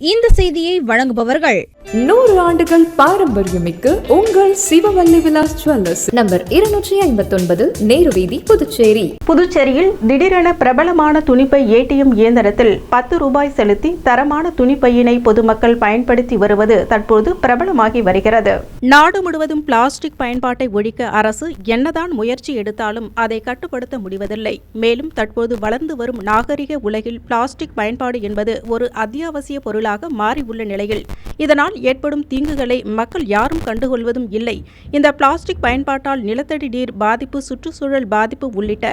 இந்த செய்தியை வழங்குபவர்கள் நூறு ஆண்டுகள் பாரம்பரியமிக்க உங்கள் சிவவல்லி விலாஸ் ஜுவல்லர்ஸ். நம்பர் இருநூற்றி ஐம்பத்தொன்பது நேரு வீதி புதுச்சேரி. புதுச்சேரியில் திடீரென பிரபலமான துணிப்பை ஏடிஎம் இயந்திரத்தில் பத்து ரூபாய் செலுத்தி தரமான துணிப்பையினை பொதுமக்கள் பயன்படுத்தி வருவது தற்போது பிரபலமாகி வருகிறது. நாடு முழுவதும் பிளாஸ்டிக் பயன்பாட்டை ஒழிக்க அரசு என்னதான் முயற்சி எடுத்தாலும் அதை கட்டுப்படுத்த முடிவதில்லை. மேலும் தற்போது வளர்ந்து வரும் நாகரிக உலகில் பிளாஸ்டிக் பயன்பாடு என்பது ஒரு அத்தியாவசிய பொருளாக மாறியுள்ள நிலையில். இதனால் ஏற்படும் தீங்குகளை மக்கள் யாரும் கண்டுகொள்வதும் இல்லை. இந்த பிளாஸ்டிக் பயன்பாட்டால் நிலத்தடி நீர் பாதிப்பு சுற்றுச்சூழல் பாதிப்பு உள்ளிட்ட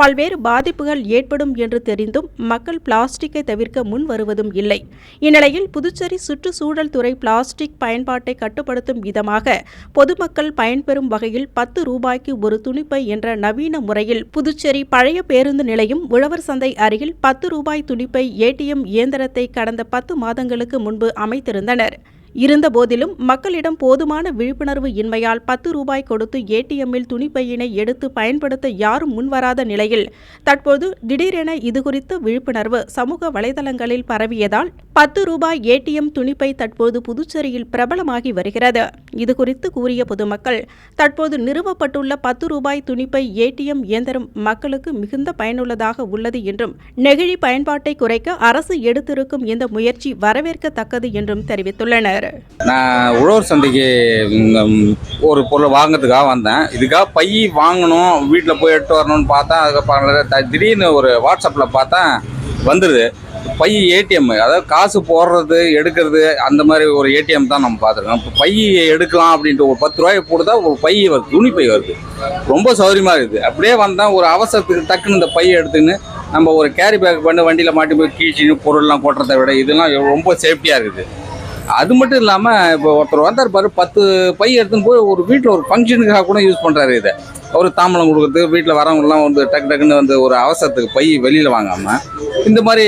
பல்வேறு பாதிப்புகள் ஏற்படும் என்று தெரிந்தும் மக்கள் பிளாஸ்டிக்கை தவிர்க்க முன் வருவதும் இல்லை. இந்நிலையில் புதுச்சேரி சுற்றுச்சூழல் துறை பிளாஸ்டிக் பயன்பாட்டை கட்டுப்படுத்தும் விதமாக பொதுமக்கள் பயன்பெறும் வகையில் பத்து ரூபாய்க்கு ஒரு துணிப்பை என்ற நவீன முறையில் புதுச்சேரி பழைய பேருந்து நிலையம் உழவர் சந்தை அருகில் பத்து ரூபாய் துணிப்பை ஏடிஎம் இயந்திரத்தை கடந்த பத்து மாத மாதங்களுக்கு முன்பு அமைத்திருந்தனர். இருந்தபோதிலும் மக்களிடம் போதுமான விழிப்புணர்வு இன்மையால் பத்து ரூபாய் கொடுத்து ஏடிஎம்மில் துணிப்பையினை எடுத்து பயன்படுத்த யாரும் முன்வராத நிலையில் தற்போது திடீரென இதுகுறித்த விழிப்புணர்வு சமூக வலைதளங்களில் பரவியதால் பத்து ரூபாய் ஏடிஎம் துணிப்பை தற்போது புதுச்சேரியில் பிரபலமாகி வருகிறது. இதுகுறித்து கூறிய பொதுமக்கள் தற்போது நிறுவப்பட்டுள்ள பத்து ரூபாய் துணிப்பை ஏடிஎம் இயந்திரம் மக்களுக்கு மிகுந்த பயனுள்ளதாக உள்ளது என்றும் நெகிழி பயன்பாட்டை குறைக்க அரசு எடுத்திருக்கும் இந்த முயற்சி வரவேற்கத்தக்கது என்றும் தெரிவித்துள்ளனர். நான் உழவர் சந்தைக்கு ஒரு பொருள் வாங்கிறதுக்காக வந்தேன். இதுக்காக பை வாங்கணும் வீட்டில் போய் எடுத்து வரணும்னு பார்த்தா அதுக்கப்புறம் த- திடீர்னு ஒரு வாட்ஸ்அப்பில் பார்த்தா வந்துடுது பை ஏடிஎம் அதாவது காசு போடுறது எடுக்கிறது அந்த மாதிரி ஒரு ஏடிஎம் தான் நம்ம பார்த்துருக்கோம். இப்போ பை எடுக்கலாம் அப்படின்ட்டு ஒரு பத்து ரூபாய் போடுதா ஒரு பை வருது துணி பை வருது. ரொம்ப சௌகரியமாக இருக்குது. அப்படியே வந்தால் ஒரு அவசரத்துக்கு டக்குன்னு இந்த பையை எடுத்துன்னு நம்ம ஒரு கேரி பேக் பண்ணி வண்டியில் மாட்டி போய் கீழ்ச்சி பொருள்லாம் கொட்டுறதை விட இதெல்லாம் ரொம்ப சேஃப்டியாக இருக்குது. அது மட்டும் இல்லாமல் இப்போ ஒருத்தர் வந்தார் பாரு பத்து பை எடுத்துன்னு போய் ஒரு வீட்டில் ஒரு ஃபங்க்ஷனுக்காக கூட யூஸ் பண்ணுறாரு இதை. ஒரு தாம்பலம் கொடுக்குறதுக்கு வீட்டில் வரவங்களாம் வந்து டக்கு டக்குன்னு வந்து ஒரு அவசரத்துக்கு பை வெளியில் வாங்காமல் இந்த மாதிரி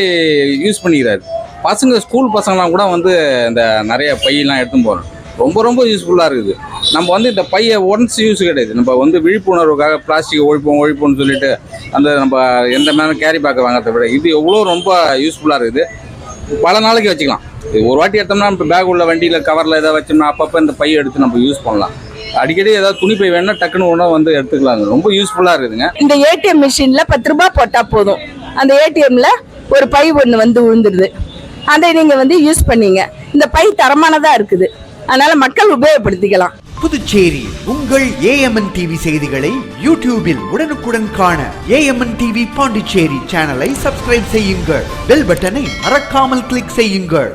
யூஸ் பண்ணிக்கிறாரு. பசங்க ஸ்கூல் பசங்களாம் கூட வந்து இந்த நிறைய பையெல்லாம் எடுத்துன்னு போகிறோம் ரொம்ப ரொம்ப யூஸ்ஃபுல்லாக இருக்குது. நம்ம வந்து இந்த பையை ஒன்ஸ் யூஸ் கிடையாது. நம்ம வந்து விழிப்புணர்வுக்காக பிளாஸ்டிக் ஒழிப்போம் ஒழிப்போம்னு சொல்லிட்டு அந்த நம்ம எந்த மேலும் கேரி பேக்கை வாங்கிறத விட இது எவ்வளோ ரொம்ப யூஸ்ஃபுல்லாக இருக்குது. பல நாளைக்கு வச்சுக்கலாம். ஒரு வாட்டி எடுத்தோம்னா இப்போ பேக் உள்ள வண்டியில் கவரில் எதாவது வச்சோம்னா அப்பப்போ இந்த பையை எடுத்து நம்ம யூஸ் பண்ணலாம். அடிக்கடி ஏதாவது துணி பை வேணால் டக்குன்னு உணவு வந்து எடுத்துக்கலாம் ரொம்ப யூஸ்ஃபுல்லாக இருக்குதுங்க. இந்த ஏடிஎம் மிஷின்ல பத்து ரூபாய் போட்டா போதும். அந்த ஏடிஎம்ல ஒரு பை ஒன்று வந்து விழுந்துருது அதை நீங்க வந்து யூஸ் பண்ணீங்க. இந்த பை தரமானதா இருக்குது. அதனால மக்கள் உபயோகப்படுத்திக்கலாம். புதுச்சேரி உங்கள் ஏஎம்என் டிவி செய்திகளை யூடியூபில் உடனுக்குடன் காண ஏஎம்என் டிவி பாண்டிச்சேரி சேனலை சப்ஸ்கிரைப் செய்யுங்கள். பெல் பட்டனை மறக்காமல் கிளிக் செய்யுங்கள்.